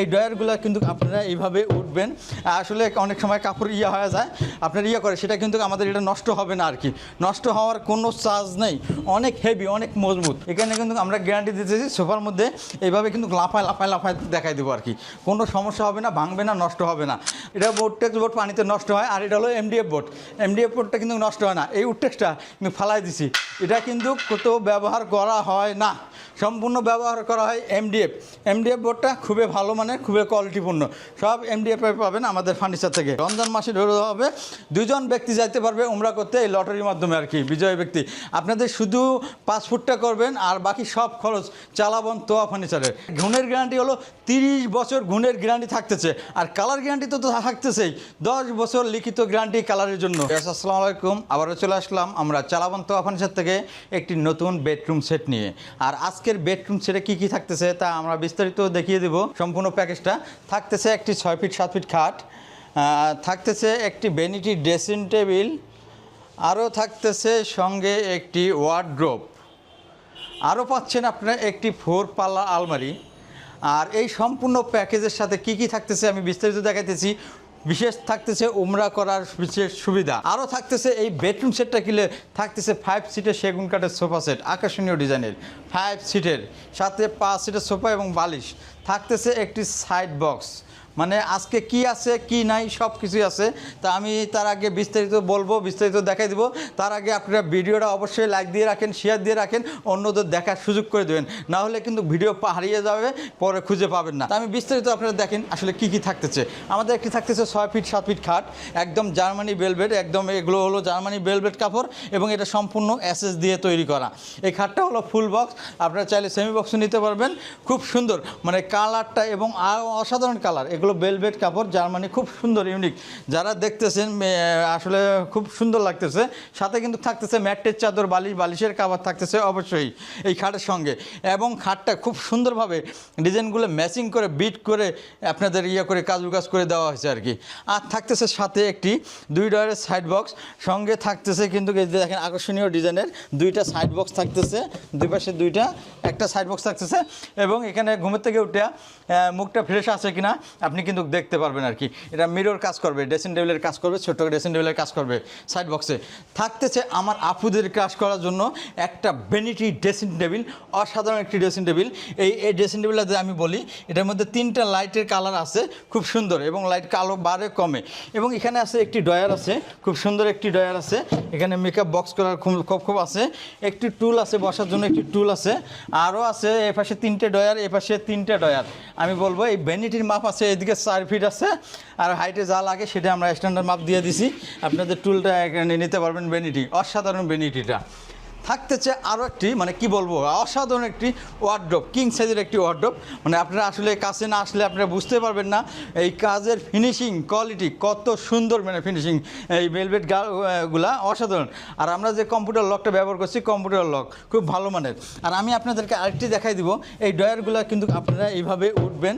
এই ড্রয়ারগুলো কিন্তু আপনারা এইভাবে উঠবেন। আসলে অনেক সময় কাপড় ইয়ে হয়ে যায়, আপনার ইয়ে করে, সেটা কিন্তু আমাদের এটা নষ্ট হবে না আর কি নষ্ট হওয়ার কোনো চার্জ নেই। অনেক হেভি অনেক মজবুত। এখানে কিন্তু আমরা গ্যারান্টি দিতেছি, সোফার মধ্যে এইভাবে কিন্তু লাফায় লাফায় লাফায় দেখাই দেবো আর কি কোনো সমস্যা হবে না, ভাঙবে না, নষ্ট হবে না। এটা বোর্ডটেক্স বোর্ড পানিতে নষ্ট হয়, আর এটা হলো এমডিএফ বোর্ড। এমডিএফ বোর্ডটা কিন্তু নষ্ট হয় না। এই উডটেক্সটা আমি ফালাই দিছি। এটা কিন্তু কোথাও ব্যবহার করা হয় না। সম্পূর্ণ ব্যবহার করা হয় এমডিএফ এমডিএফ বোর্ডটা খুবই ভালো মানের খুবই কোয়ালিটিপূর্ণ সব এমডিএফ পাবেন আমাদের ফার্নিচার থেকে। রমজান মাসে ধরে হবে দুজন ব্যক্তি যাইতে পারবে উমরা করতে এই লটারির মাধ্যমে আর কি, বিজয় ব্যক্তি। আপনাদের শুধু পাসপোর্টটা করবেন, আর বাকি সব খরচ চালাবন তোয়া ফার্নিচারের গুণের গ্যারান্টি হলো তিরিশ বছর গুণের গ্যারান্টি থাকতেছে, আর কালার গ্যারান্টি তো তো থাকতেছেই। দশ বছর লিখিত গ্যারান্টি কালারের জন্য। আসসালামু আলাইকুম, আবারও চলে আসলাম আমরা চালাবন তোয়া ফার্নিচার থেকে একটি নতুন বেডরুম সেট নিয়ে। আর আজকের বেডরুম সেটে কি কি থাকতেছে তা আমরা বিস্তারিত দেখিয়ে দেব। সম্পূর্ণ প্যাকেজটা। থাকতেছে একটি ছয় ফিট, সাত ফিট খাট। থাকতেছে একটি বেনিটি ড্রেসিং টেবিল আরও থাকতেছে সঙ্গে একটি ওয়ার্ড্রোপ আরও পাচ্ছেন আপনার একটি ফোর পাল্লা আলমারি। আর এই সম্পূর্ণ প্যাকেজের সাথে কি কি থাকতেছে আমি বিস্তারিত দেখাইতেছি। বিশেষ থাকতেছে উমরা করার বিশেষ সুবিধা। আরও থাকতেছে এই বেডরুম সেটটা কিনলে থাকতেছে ফাইভ সিটের সেগুন কাঠের সোফা সেট আকর্ষণীয় ডিজাইনের। ফাইভ সিটের সাথে পাঁচ সিটের সোফা এবং বালিশ। থাকতেছে একটি সাইড বক্স মানে আজকে কি আছে, কি নাই সব কিছুই আছে। তা আমি তার আগে বিস্তারিত বলব, বিস্তারিত দেখাই দিব। তার আগে আপনারা ভিডিওটা অবশ্যই লাইক দিয়ে রাখেন শেয়ার দিয়ে রাখেন, অন্যদের দেখার সুযোগ করে দেবেন। না হলে কিন্তু ভিডিও হারিয়ে যাবে, পরে খুঁজে পাবেন না। তা আমি বিস্তারিত আপনারা দেখেন আসলে কি কি থাকতেছে। আমাদের একটি থাকতেছে ছয় ফিট, সাত ফিট খাট, একদম জার্মানি বেলভেট, একদম এগুলো হলো জার্মানি বেলভেট কাপড় এবং এটা সম্পূর্ণ অ্যাসেস দিয়ে তৈরি করা। এই খাটটা হলো ফুল বক্স আপনারা চাইলে সেমি বক্সও নিতে পারবেন। খুব সুন্দর মানে কালারটা এবং আরও অসাধারণ কালার এগুলো বেলভেট কাপড়, জার্মানি খুব সুন্দর ইউনিক যারা দেখতেছেন আসলে খুব সুন্দর লাগতেছে। সাথে কিন্তু থাকতেছে ম্যাটের চাদর বালিশ বালিশের কাবার থাকতেছে অবশ্যই এই খাটের সঙ্গে। এবং খাটটা খুব সুন্দরভাবে ডিজাইনগুলো ম্যাচিং করে বিট করে আপনাদের ইয়ে করে কাজু কাজ করে দেওয়া হয়েছে আর কি। আর থাকতেছে সাথে একটি দুই ডয়ারের সাইড বক্স সঙ্গে থাকতেছে কিন্তু দেখেন আকর্ষণীয় ডিজাইনের দুইটা সাইড বক্স থাকতেছে, দুই পাশে দুইটা, একটা সাইড বক্স থাকতেছে। এবং এখানে ঘুমের থেকে উঠে মুখটা ফ্রেশ আছে কিনা আপনি কিন্তু দেখতে পারবেন আর কি। এটা মিরর কাজ করবে ড্রেসিং টেবিলের কাজ করবে, ছোট্ট ড্রেসিং টেবিলের কাজ করবে সাইড বক্সে থাকতেছে আমার আপুদের কাজ করার জন্য একটা বেনিটি ড্রেসিং টেবিল অসাধারণ একটি ড্রেসিং টেবিল এই এই ড্রেসিং টেবিলটা যে আমি বলি, এটার মধ্যে তিনটা লাইটের কালার আছে, খুব সুন্দর এবং লাইট কালো বারে কমে। এবং এখানে আছে একটি ডয়ার আছে, খুব সুন্দর একটি ডয়ার আছে। এখানে মেকআপ বক্স করার খুব খুব খুব আছে। একটি টুল আছে, বসার জন্য একটি টুল আছে। আরও আছে, এ পাশে তিনটে ডয়ার এ পাশে তিনটে ডয়ার আমি বলব এই ভ্যানিটির মাপ আছে চার ফিট আছে, আর হাইটে যা লাগে সেটা আমরা স্ট্যান্ডার্ড মাপ দিয়ে দিছি। আপনাদের টুলটা নিতে পারবেন বেনিটি অসাধারণ ভ্যানিটিটা থাকতেছে আরও একটি মানে কি বলব, অসাধারণ একটি ওয়ার্ড্রপ কিং সাইজের একটি ওয়ার্ড্রপ মানে আপনারা আসলে কাছে না আসলে আপনারা বুঝতে পারবেন না এই কাজের ফিনিশিং কোয়ালিটি কত সুন্দর মানে ফিনিশিং এই ভেলভেটগুলা অসাধারণ। আর আমরা যে কম্পিউটার লকটা ব্যবহার করছি কম্পিউটার লক খুব ভালো মানের। আর আমি আপনাদেরকে আরেকটি দেখাই দিব, এই ডয়ারগুলো কিন্তু আপনারা এইভাবে উঠবেন,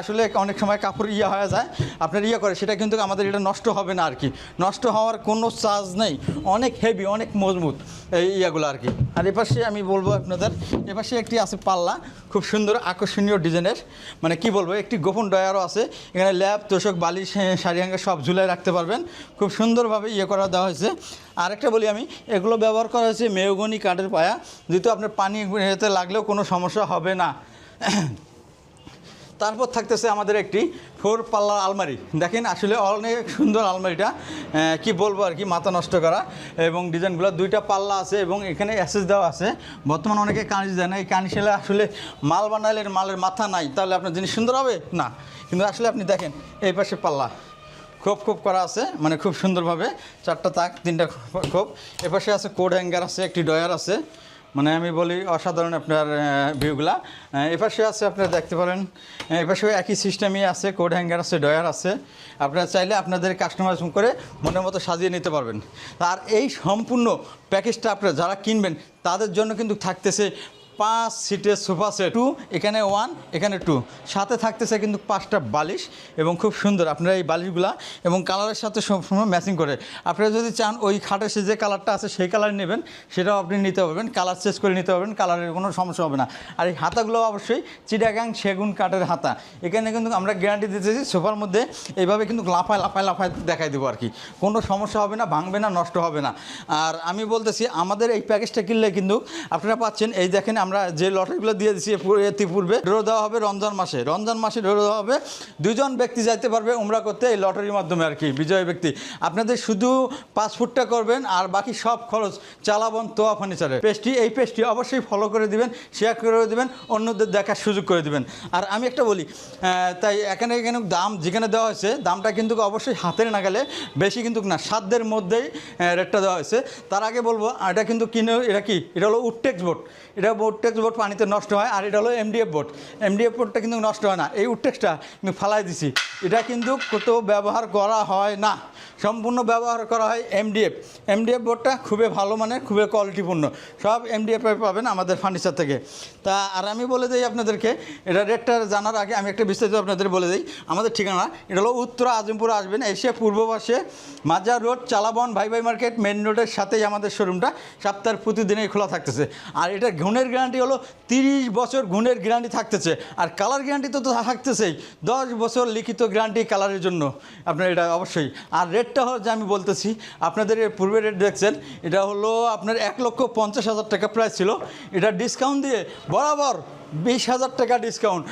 আসলে অনেক সময় কাপড় ইয়ে হয়ে যায়, আপনার ইয়ে করে, সেটা কিন্তু আমাদের এটা নষ্ট হবে না আর কি। নষ্ট হওয়ার কোনো চার্জ নেই, অনেক হেভি অনেক মজবুত এই ইয়েগুলো। আর কি। আর এপাশে আমি বলব আপনাদের, এপাশে একটি আছে পাল্লা, খুব সুন্দর আকর্ষণীয় ডিজাইনের। মানে কি বলব, একটি গোপন ডয়ারও আছে। এখানে ল্যাব, তোষক, বালিশ শাড়িহাঙ্গা সব ঝুলাই রাখতে পারবেন। খুব সুন্দরভাবে ইয়ে করা দেওয়া হয়েছে। আরেকটা বলি আমি, এগুলো ব্যবহার করা হয়েছে মেয়গনি কাঠের পায়া। যেহেতু আপনার পানি এতে লাগলেও কোনো সমস্যা হবে না। তারপর থাকতেছে আমাদের একটি ফোর পাল্লার আলমারি। দেখেন আসলে অনেক সুন্দর আলমারিটা। কি বলব আর কি, মাথা নষ্ট করা। এবং ডিজাইনগুলো দুইটা পাল্লা আছে এবং এখানে অ্যাসেস দেওয়া আছে। বর্তমানে অনেকে কানিশ দেয় না। এই কানিশেলে আসলে মাল বানালে মালের মাথা নাই, তাহলে আপনার জিনিস সুন্দর হবে? না। কিন্তু আসলে আপনি দেখেন, এই পাশে পাল্লা। খোপ খোপ করা আছে মানে খুব সুন্দরভাবে। চারটা তাক, তিনটা খোপ। এপাশে আছে কোড হ্যাঙ্গার আছে, একটি ডয়ার আছে। মানে আমি বলি অসাধারণ আপনার ভিউগুলা এপাশে আছে, আপনারা দেখতে পারেন। এপাশেও একই সিস্টেমই আছে কোড হ্যাঙ্গার আছে ডয়ার আছে। আপনারা চাইলে আপনাদের কাস্টমাইজ করে মনের মতো সাজিয়ে নিতে পারবেন। আর এই সম্পূর্ণ প্যাকেজটা আপনারা যারা কিনবেন, তাদের জন্য কিন্তু থাকতেছে পাঁচ সিটের সোফা সেট। টু, এখানে ওয়ান, এখানে টু। সাথে থাকতেছে কিন্তু পাঁচটা বালিশ এবং খুব সুন্দর আপনারা এই বালিশগুলা এবং কালারের সাথে সবসময় ম্যাচিং করে। আপনারা যদি চান ওই খাটের সে যে কালারটা আছে সেই কালার নেবেন, সেটাও আপনি নিতে পারবেন, কালার চেঞ্জ করে নিতে পারবেন, কালারের কোনো সমস্যা হবে না। আর এই হাতাগুলো অবশ্যই চিটাগাং সেগুন কাঠের হাতা। এখানে কিন্তু আমরা গ্যারান্টি দিতেছি সোফার মধ্যে এইভাবে কিন্তু লাফায় লাফায় লাফায় দেখাই দেবো আর কি। কোনো সমস্যা হবে না, ভাঙবে না, নষ্ট হবে না। আর আমি বলতেছি, আমাদের এই প্যাকেজটা কিনলে কিন্তু আপনারা পাচ্ছেন, এই দেখেন আমরা যে লটারিগুলো দিয়ে দিচ্ছি ইতিপূর্বে ড্র দেওয়া হবে রমজান মাসে। রমজান মাসে ড্র দেওয়া হবে দুজন ব্যক্তি যাইতে পারবে উমরা করতে এই লটারির মাধ্যমে আর কি, বিজয় ব্যক্তি। আপনাদের শুধু পাসপোর্টটা করবেন আর বাকি সব খরচ, চালাবন তোয়া ফার্নিচারের। পেজটি, এই পেজটি অবশ্যই ফলো করে দিবেন শেয়ার করে দিবেন, অন্যদের দেখার সুযোগ করে দিবেন। আর আমি একটা বলি তাই এখানে এখানে দাম যেখানে দেওয়া হয়েছে, দামটা কিন্তু অবশ্যই হাতের নাগালে, বেশি কিন্তু না সাধ্যের মধ্যেই রেটটা দেওয়া হয়েছে। তার আগে বলব, এটা কিন্তু কিনে, এটা কি? এটা হলো উডটেক্স বোর্ড এটা উডটেক্স বোর্ড পানিতে নষ্ট হয়, আর এটা হলো এমডিএফ বোর্ড। এমডিএফ বোর্ডটা কিন্তু নষ্ট হয় না। এই উডটেক্সটা আমি ফালাই দিছি। এটা কিন্তু কোথাও ব্যবহার করা হয় না। সম্পূর্ণ ব্যবহার করা হয় এমডিএফ এমডিএফ বোর্ডটা খুবই ভালো মানে খুবই কোয়ালিটিপূর্ণ সব এমডিএফ পাবেন আমাদের ফার্নিচার থেকে। তা, আর আমি বলে দিই আপনাদেরকে, এটা রেটটা জানার আগে আমি একটা বিস্তারিত আপনাদের বলে দিই। আমাদের ঠিকানা, এটা হলো উত্তর আজমপুর আসবেন। এসে পূর্ব পাশে মাজার রোড, চালাবন, ভাই ভাই মার্কেট মেন রোডের সাথেই আমাদের শোরুমটা সপ্তাহের প্রতিদিনই খোলা থাকতেছে। আর এটা গুণের গ্যারান্টি হলো তিরিশ বছর গুণের গ্যারান্টি থাকতেছে। আর কালার গ্যারান্টি তো তো থাকতেছেই। দশ বছর লিখিত গ্যারান্টি কালারের জন্য। আপনার এটা অবশ্যই। আর রেটটা যে আমি বলতেছি, আপনাদের পূর্বে রেট দেখছেন, এটা হলো আপনার এক লক্ষ পঞ্চাশ হাজার টাকা প্রাইস ছিল। এটা ডিসকাউন্ট দিয়ে বরাবর বিশ হাজার টাকা ডিসকাউন্ট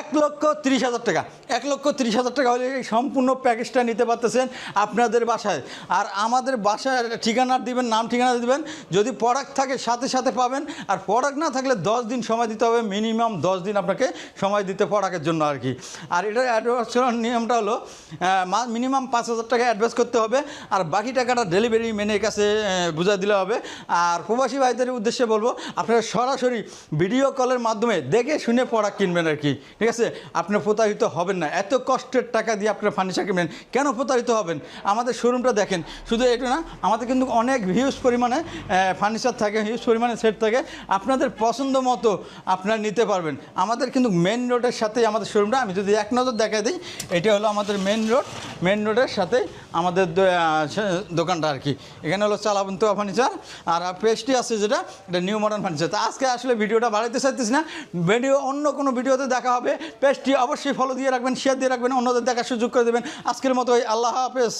এক লক্ষ তিরিশ হাজার টাকা। এক লক্ষ তিরিশ হাজার টাকা হলে এই সম্পূর্ণ প্যাকেজটা নিতে পারতেছেন আপনাদের বাসায়। আর আমাদের বাসায় ঠিকানা দিবেন, নাম ঠিকানা দিবেন। যদি প্রোডাক্ট থাকে, সাথে সাথে পাবেন। আর প্রোডাক্ট না থাকলে দশ দিন সময় দিতে হবে। মিনিমাম দশ দিন আপনাকে সময় দিতে প্রোডাক্টের জন্য আর কি। আর এটার অ্যাডভান্স করার নিয়মটা হলো মিনিমাম পাঁচ হাজার টাকা অ্যাডভান্স করতে হবে। আর বাকি টাকাটা ডেলিভারি মেনের কাছে বুঝা দিলে হবে। আর প্রবাসী ভাইদের উদ্দেশ্যে বলব, আপনারা সরাসরি ভিডিও কলের মাধ্যমে দেখে শুনে পড়া কিনবেন আর কি। ঠিক আছে? আপনি প্রতারিত হবেন না। এত কষ্টের টাকা দিয়ে আপনার ফার্নিচার কিনবেন। কেন প্রতারিত হবেন? আমাদের শোরুমটা দেখেন। শুধু এটা না, আমাদের কিন্তু অনেক হিউজ পরিমাণে ফার্নিচার থাকে হিউজ পরিমাণে সেট থাকে। আপনাদের পছন্দ মতো আপনারা নিতে পারবেন। আমাদের কিন্তু মেন রোডের সাথেই আমাদের শোরুমটা আমি যদি এক নজর দেখাই দিই, এটা হলো আমাদের মেন রোড মেন রোডের সাথে আমাদের দোকানটা আর কি। এখানে হলো চালাবন্ত ফার্নিচার আর পেস্টটি আছে যেটা, এটা নিউ মডার্ন ফার্নিচার তো আজকে আসলে ভিডিওটা বাড়াইতে চাইতেছি না। ভিডিও অন্য কোনো ভিডিওতে দেখা হবে। পেস্টটি অবশ্যই ফলো দিয়ে রাখবেন শেয়ার দিয়ে রাখবেন, অন্যদের দেখার সুযোগ করে দেবেন। আজকের মতো আল্লাহ হাফেজ।